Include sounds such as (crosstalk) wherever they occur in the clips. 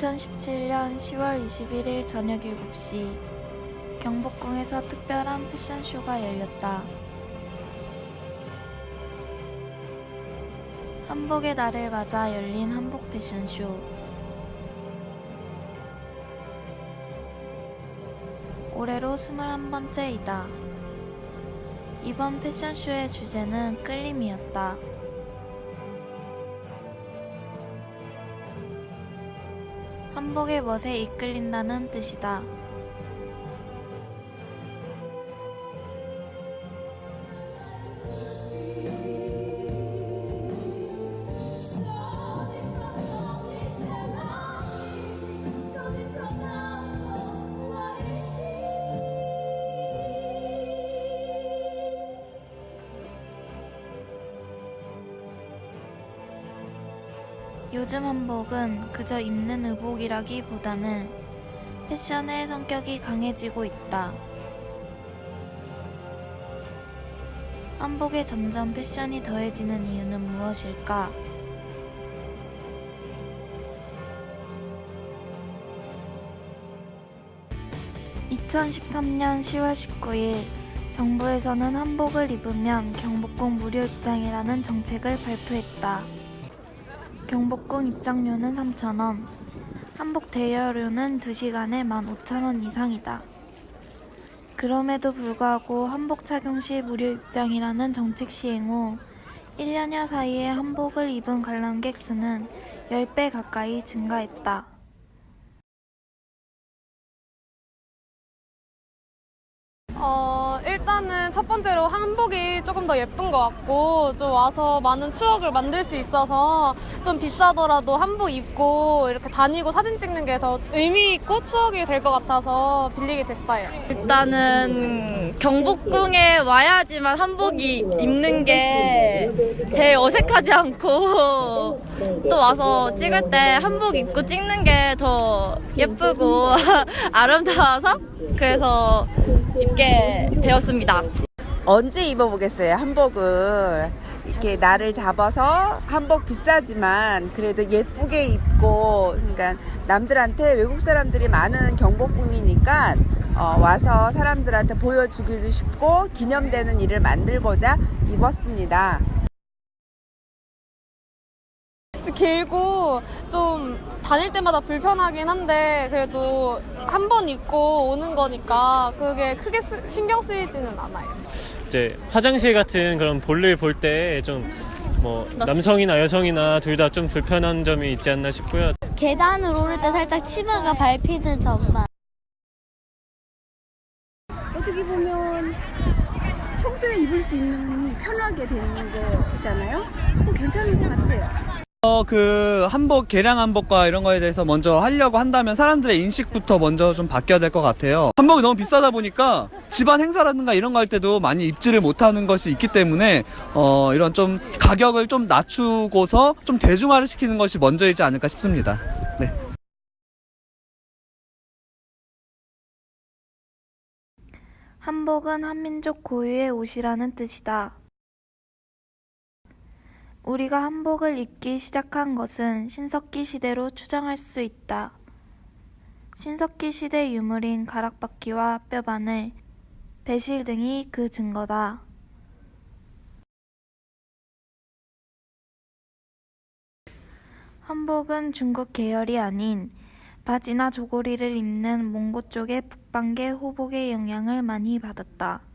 2017년 10월 21일 저녁 7시 경복궁에서 특별한 패션쇼가 열렸다. 한복의 날을 맞아 열린 한복 패션쇼. 올해로 21번째이다. 이번 패션쇼의 주제는 끌림이었다. 한복의 멋에 이끌린다는 뜻이다. 요즘 한복은 그저 입는 의복이라기보다는 패션의 성격이 강해지고 있다. 한복에 점점 패션이 더해지는 이유는 무엇일까? (2013년 10월 19일) 정부에서는 한복을 입으면 경복궁 무료 입장이라는 정책을 발표했다. 경복궁 입장료는 3,000원, 한복 대여료는 2시간에 15,000원 이상이다. 그럼에도 불구하고 한복 착용 시 무료 입장이라는 정책 시행 후 1년여 사이에 한복을 입은 관람객 수는 10배 가까이 증가했다. 어, 일단은 첫 번째로 한복이 조금 더 예쁜 것 같고, 좀 와서 많은 추억을 만들 수 있어서 좀 비싸더라도 한복 입고 이렇게 다니고 사진 찍는 게 더 의미 있고 추억이 될 것 같아서 빌리게 됐어요. 일단은 경복궁에 와야지만 한복이 입는 게 제일 어색하지 않고 또 와서 찍을 때 한복 입고 찍는 게 더 예쁘고 (laughs) 아름다워서 그래서 입게 되었습니다. 언제 입어보겠어요 한복을 이렇게 날을 잡아서 한복 비싸지만 그래도 예쁘게 입고 그러니까 남들한테 외국 사람들이 많은 경복궁이니까 어, 와서 사람들한테 보여주기도 쉽고 기념되는 일을 만들고자 입었습니다. 길고 좀 다닐 때마다 불편하긴 한데 그래도 한 번 입고 오는 거니까 그게 크게 쓰- 신경 쓰이지는 않아요. 이제 화장실 같은 그런 볼일 볼 때 좀 뭐 남성이나 여성이나 둘 다 좀 불편한 점이 있지 않나 싶고요. 계단을 오를 때 살짝 치마가 밟히는 점만. 어떻게 보면 평소에 입을 수 있는 편하게 되는 거잖아요. 그거 괜찮은 것 같아요. 어, 그 한복 개량 한복과 이런 거에 대해서 먼저 하려고 한다면 사람들의 인식부터 먼저 좀 바뀌어야 될 것 같아요. 한복이 너무 비싸다 보니까 집안 행사라든가 이런 거 할 때도 많이 입지를 못하는 것이 있기 때문에 어, 이런 좀 가격을 좀 낮추고서 좀 대중화를 시키는 것이 먼저이지 않을까 싶습니다. 네. 한복은 한민족 고유의 옷이라는 뜻이다. 우리가 한복을 입기 시작한 것은 신석기 시대로 추정할 수 있다. 신석기 시대 유물인 가락바퀴와 뼈바늘, 배실 등이 그 증거다. 한복은 중국 계열이 아닌 바지나 조고리를 입는 몽고 쪽의 북방계 호복의 영향을 많이 받았다.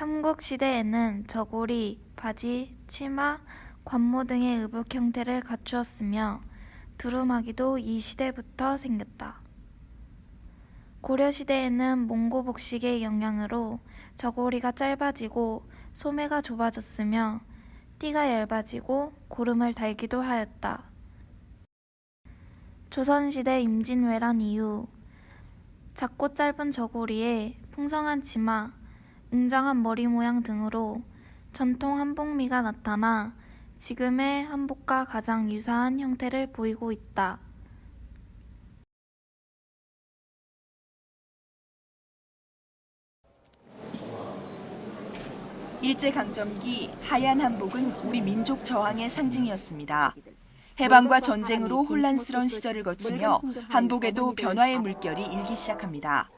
삼국시대에는 저고리, 바지, 치마, 관모 등의 의복 형태를 갖추었으며 두루마기도 이 시대부터 생겼다. 고려시대에는 몽고 복식의 영향으로 저고리가 짧아지고 소매가 좁아졌으며 띠가 얇아지고 고름을 달기도 하였다. 조선시대 임진왜란 이후 작고 짧은 저고리에 풍성한 치마, 웅장한 머리 모양 등으로 전통 한복미가 나타나 지금의 한복과 가장 유사한 형태를 보이고 있다. 일제강점기 하얀 한복은 우리 민족 저항의 상징이었습니다. 해방과 전쟁으로 혼란스러운 시절을 거치며 한복에도 변화의 물결이 일기 시작합니다.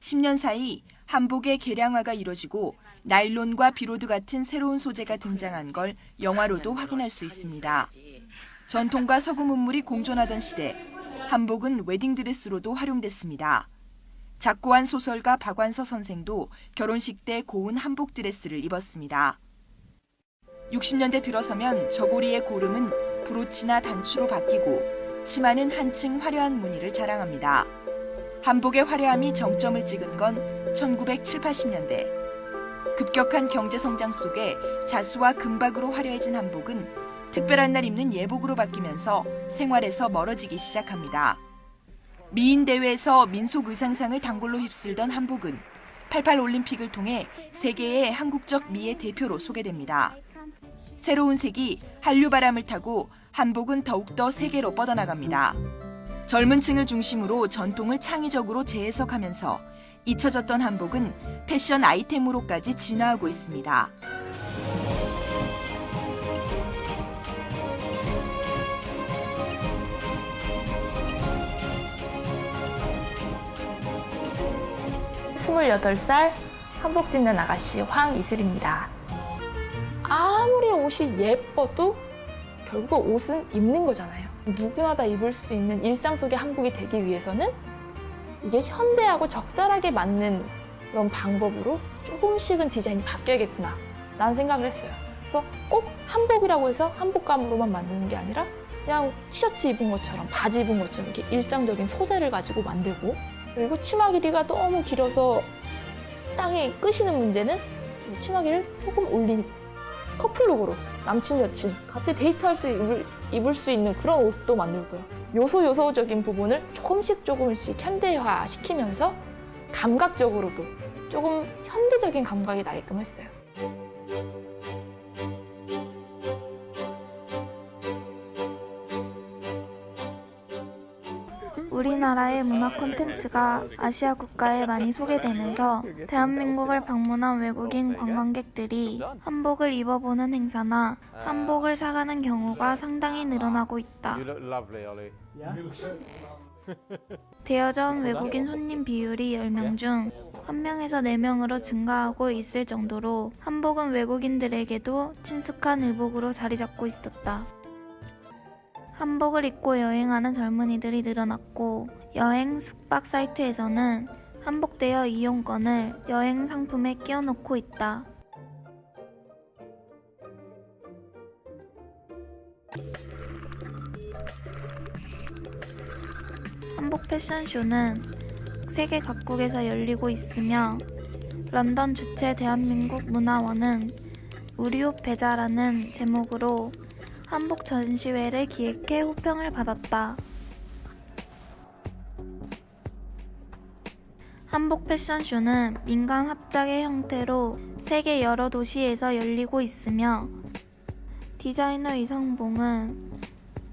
10년 사이 한복의 개량화가 이뤄지고 나일론과 비로드 같은 새로운 소재가 등장한 걸 영화로도 확인할 수 있습니다. 전통과 서구 문물이 공존하던 시대, 한복은 웨딩드레스로도 활용됐습니다. 작고한 소설가 박완서 선생도 결혼식 때 고운 한복 드레스를 입었습니다. 60년대 들어서면 저고리의 고름은 브로치나 단추로 바뀌고 치마는 한층 화려한 무늬를 자랑합니다. 한복의 화려함이 정점을 찍은 건 1970, 80년대. 급격한 경제 성장 속에 자수와 금박으로 화려해진 한복은 특별한 날 입는 예복으로 바뀌면서 생활에서 멀어지기 시작합니다. 미인 대회에서 민속 의상상을 단골로 휩쓸던 한복은 88 올림픽을 통해 세계의 한국적 미의 대표로 소개됩니다. 새로운 색이 한류 바람을 타고 한복은 더욱더 세계로 뻗어나갑니다. 젊은 층을 중심으로 전통을 창의적으로 재해석하면서 잊혀졌던 한복은 패션 아이템으로까지 진화하고 있습니다. 스물여덟 살 한복 짓는 아가씨 황이슬입니다. 아무리 옷이 예뻐도 결국 옷은 입는 거잖아요. 누구나 다 입을 수 있는 일상 속의 한복이 되기 위해서는 이게 현대하고 적절하게 맞는 그런 방법으로 조금씩은 디자인이 바뀌어야겠구나 라는 생각을 했어요. 그래서 꼭 한복이라고 해서 한복감으로만 만드는 게 아니라 그냥 티셔츠 입은 것처럼 바지 입은 것처럼 이렇게 일상적인 소재를 가지고 만들고 그리고 치마 길이가 너무 길어서 땅에 끄시는 문제는 이 치마기를 조금 올린 커플룩으로 남친 여친 같이 데이트할 수 입을, 입을 수 있는 그런 옷도 만들고요. 요소 요소적인 부분을 조금씩 조금씩 현대화 시키면서 감각적으로도 조금 현대적인 감각이 나게끔 했어요. 우리나라의 문화 콘텐츠가 아시아 국가에 많이 소개되면서 대한민국을 방문한 외국인 관광객들이 한복을 입어보는 행사나 한복을 사가는 경우가 상당히 늘어나고 있다. 대여점 외국인 손님 비율이 10명 중 1명에서 4명으로 증가하고 있을 정도로 한복은 외국인들에게도 친숙한 의복으로 자리 잡고 있었다. 한복을 입고 여행하는 젊은이들이 늘어났고 여행 숙박 사이트에서는 한복 대여 이용권을 여행 상품에 끼워 놓고 있다. 한복 패션쇼는 세계 각국에서 열리고 있으며 런던 주최 대한민국 문화원은 옷 배자라는 제목으로 한복 전시회를 기획해 호평을 받았다. 한복 패션쇼는 민간 합작의 형태로 세계 여러 도시에서 열리고 있으며 디자이너 이성봉은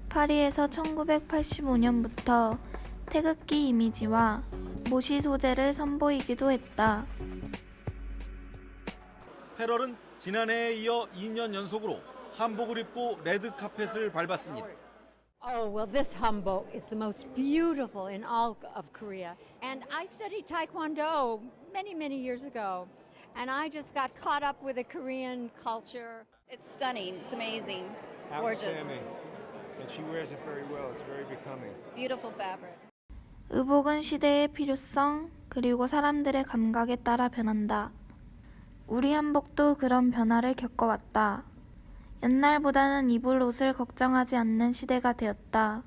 파리에서 1985년부터 태극기 이미지와 모시 소재를 선보이기도 했다. 패럴은 지난해에 이어 2년 연속으로 한복을 입고 레드 카펫을 밟았습니다. Oh, well, this hanbok is the most beautiful in all of Korea. And I studied Taekwondo many, many years ago. And I just got caught up with the Korean culture. It's stunning. It's amazing. Gorgeous. And she wears it very well. It's very becoming. Beautiful fabric. 의복은 시대의 필요성 그리고 사람들의 감각에 따라 변한다. 우리 한복도 그런 변화를 겪어왔다. 옛날보다는 입을 옷을 걱정하지 않는 시대가 되었다.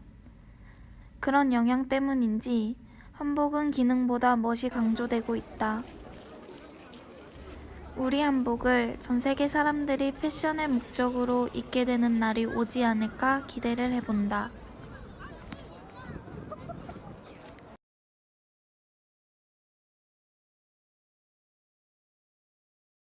그런 영향 때문인지 한복은 기능보다 멋이 강조되고 있다. 우리 한복을 전 세계 사람들이 패션의 목적으로 입게 되는 날이 오지 않을까 기대를 해본다.